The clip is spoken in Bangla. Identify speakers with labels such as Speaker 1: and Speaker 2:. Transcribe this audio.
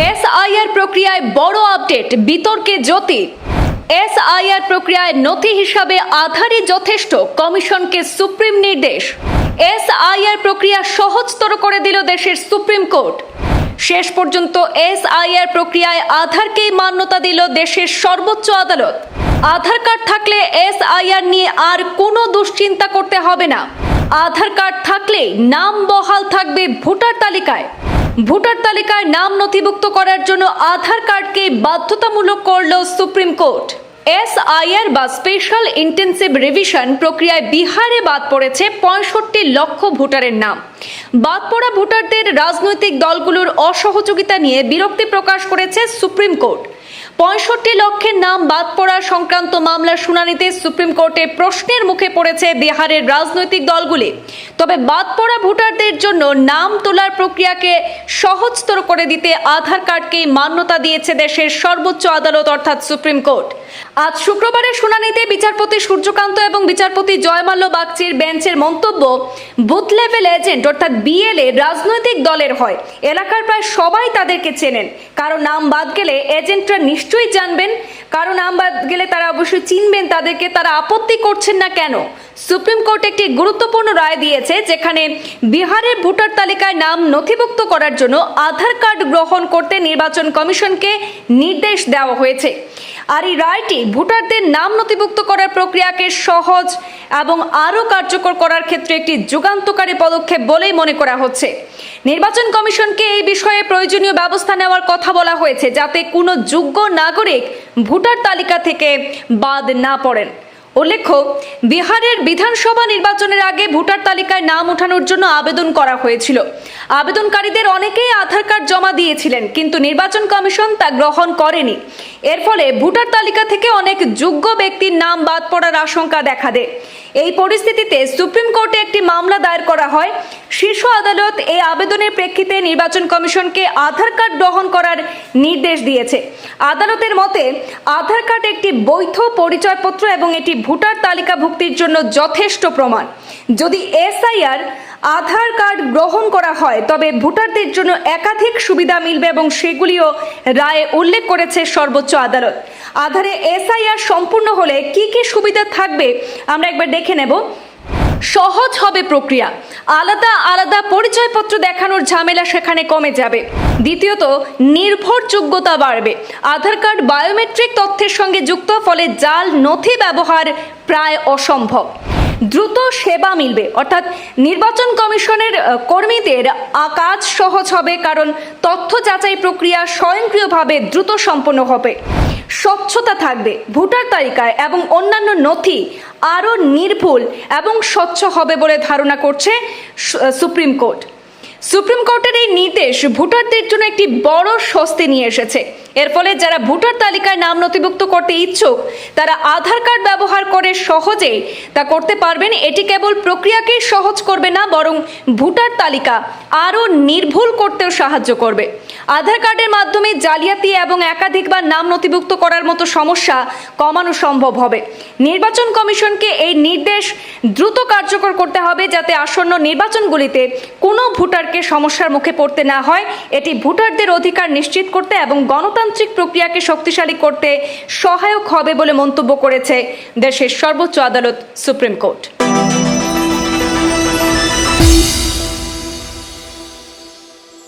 Speaker 1: এসআইআর প্রক্রিয়ায় বড় আপডেট, বিতর্কে জ্যোতি। এসআইআর প্রক্রিয়ায় নথি হিসাবে আধারই যথেষ্ট, কমিশনকে সুপ্রিম নির্দেশ। এসআইআর প্রক্রিয়া সহজতর করে দিল দেশের সুপ্রিম কোর্ট। শেষ পর্যন্ত এসআইআর প্রক্রিয়ায় আধারকেই মান্যতা দিল দেশের সর্বোচ্চ আদালত। আধার কার্ড থাকলে এসআইআর নিয়ে আর কোনো দুশ্চিন্তা করতে হবে না। আধার কার্ড থাকলে নাম বহাল থাকবে ভোটার তালিকায়। ভোটার তালিকায় নাম নথিভুক্ত করার জন্য আধার কার্ডকে বাধ্যতামূলক করল সুপ্রিম কোর্ট। এসআইআর বা স্পেশাল ইন্টেন্সিভ রিভিশন প্রক্রিয়ায় বিহারে বাদ পড়েছে পঁয়ষট্টি লক্ষ ভোটারের নাম। বাদ পড়া ভোটারদের রাজনৈতিক দলগুলোর অসহযোগিতা নিয়ে বিরক্তি প্রকাশ করেছে সুপ্রিম কোর্ট। পঁয়ষট্টি লক্ষের নাম বাদ পড়া সংক্রান্ত মামলার শুনানিতে সুপ্রিম কোর্টে প্রশ্নের মুখে পড়েছে বিহারের রাজনৈতিক দলগুলি। তবে বাদ পড়া ভোটারদের জন্য নাম তোলার প্রক্রিয়াকে সহজতর করে দিতে আধার কার্ডকে মান্যতা দিয়েছে দেশের সর্বোচ্চ আদালত, অর্থাৎ সুপ্রিম কোর্ট। আজ শুক্রবারের শুনানিতে বিচারপতি সূর্যকান্ত এবং বিচারপতি জয়মাল্য বাগচির বেঞ্চের মন্তব্য, বুথ লেভেল এজেন্ট, অর্থাৎ বিএলএ রাজনৈতিক দলের হয়। এলাকার প্রায় সবাই তাদেরকে চেনেন। কারও নাম বাদ গেলে এজেন্টরা নিশ্চয়ই জানবেন, কারণ আমবাদ গেলে তারা অবশ্যই চিনবেন তাদেরকে, তারা আপত্তি করছেন না কেন? সুপ্রিম কোর্ট একটি গুরুত্বপূর্ণ রায় দিয়েছে, যেখানে বিহারের ভোটার তালিকায় নাম নথিভুক্ত করার জন্য আধার কার্ড গ্রহণ করতে নির্বাচন কমিশনকে নির্দেশ দেওয়া হয়েছে। আর এই রায়টি ভোটারদের নাম নথিভুক্ত করার প্রক্রিয়াকে সহজ এবং আরও কার্যকর করার ক্ষেত্রে একটি যুগান্তকারী পদক্ষেপ বলেই মনে করা হচ্ছে। নির্বাচন কমিশনকে এই বিষয়ে প্রয়োজনীয় ব্যবস্থা নেওয়ার কথা বলা হয়েছে, যাতে কোনো যোগ্য নাগরিক ভোটার তালিকা থেকে বাদ না পড়েন। উল্লেখ্য, বিহারের বিধানসভা নির্বাচনের আগে ভোটার তালিকায় নাম ওঠানোর জন্য আবেদন করা হয়েছিল। আবেদনকারীদের অনেকেই আধার কার্ড জমা দিয়েছিলেন, কিন্তু নির্বাচন কমিশন তা গ্রহণ করেনি। এর ফলে ভোটার তালিকা থেকে অনেক যোগ্য ব্যক্তির নাম বাদ পড়ার আশঙ্কা দেখা দেয়। এই পরিস্থিতিতে সুপ্রিম কোর্টে একটি মামলা দায়ের করা হয়। শীর্ষ আদালত এই আবেদনের প্রেক্ষিতে নির্বাচন কমিশনকে আধার কার্ড গ্রহণ করার নির্দেশ দিয়েছে। আদালতের মতে, আধার কার্ড একটি বৈধ পরিচয়পত্র এবং এটি ভোটার তালিকাভুক্তির জন্য যথেষ্ট প্রমাণ। যদি এসআইআর আধার কার্ড গ্রহণ করা হয়, তবে ভোটারদের জন্য একাধিক সুবিধা মিলবে এবং সেগুলিও রায়ে উল্লেখ করেছে সর্বোচ্চ আদালত। আধারে এসআইআর সম্পূর্ণ হলে কি কি সুবিধা থাকবে, আমরা একবার দেখে নেব। সহজ হবে প্রক্রিয়া। আলাদা আলাদা পরিচয়পত্র দেখানোর ঝামেলা সেখানে কমে যাবে। দ্বিতীয়ত, নির্ভরযোগ্যতা বাড়বে। আধার কার্ড বায়োমেট্রিক তথ্যের সঙ্গে যুক্ত, ফলে জাল নথি ব্যবহার প্রায় অসম্ভব। দ্রুত সেবা মিলবে, অর্থাৎ নির্বাচন কমিশনের কর্মীদের কাজ সহজ হবে, কারণ তথ্য যাচাই প্রক্রিয়া স্বয়ংক্রিয়ভাবে দ্রুত সম্পন্ন হবে। স্বচ্ছতা থাকবে ভোটার তালিকায় এবং অন্যান্য নথি আরও নির্ভুল এবং স্বচ্ছ হবে বলে ধারণা করছে সুপ্রিম কোর্ট। সুপ্রিম কোর্টের এই নির্দেশ ভোটারদের জন্য একটি বড় স্বস্তি নিয়ে এসেছে। এর ফলে যারা ভোটার তালিকায় নাম নথিভুক্ত করতে ইচ্ছুক, তারা আধার কার্ড ব্যবহার করে সহজেই তা করতে পারবেন। এটি কেবল প্রক্রিয়াকেই সহজ করবে না, বরং ভোটার তালিকা আরও নির্ভুল করতেও সাহায্য করবে। আধার কার্ডের মাধ্যমে জালিয়াতি এবং একাধিকবার নাম নথিভুক্ত করার মতো সমস্যা কমানো সম্ভব হবে। নির্বাচন কমিশনকে এই নির্দেশ দ্রুত কার্যকর করতে হবে যাতে আসন্ন নির্বাচনগুলিতে কোনো ভোটারকে সমস্যার মুখে পড়তে না হয়। এটি ভোটারদের অধিকার নিশ্চিত করতে এবং গণতান্ত্রিক প্রক্রিয়াকে শক্তিশালী করতে সহায়ক হবে বলে মন্তব্য করেছে দেশের সর্বোচ্চ আদালত সুপ্রিম কোর্ট।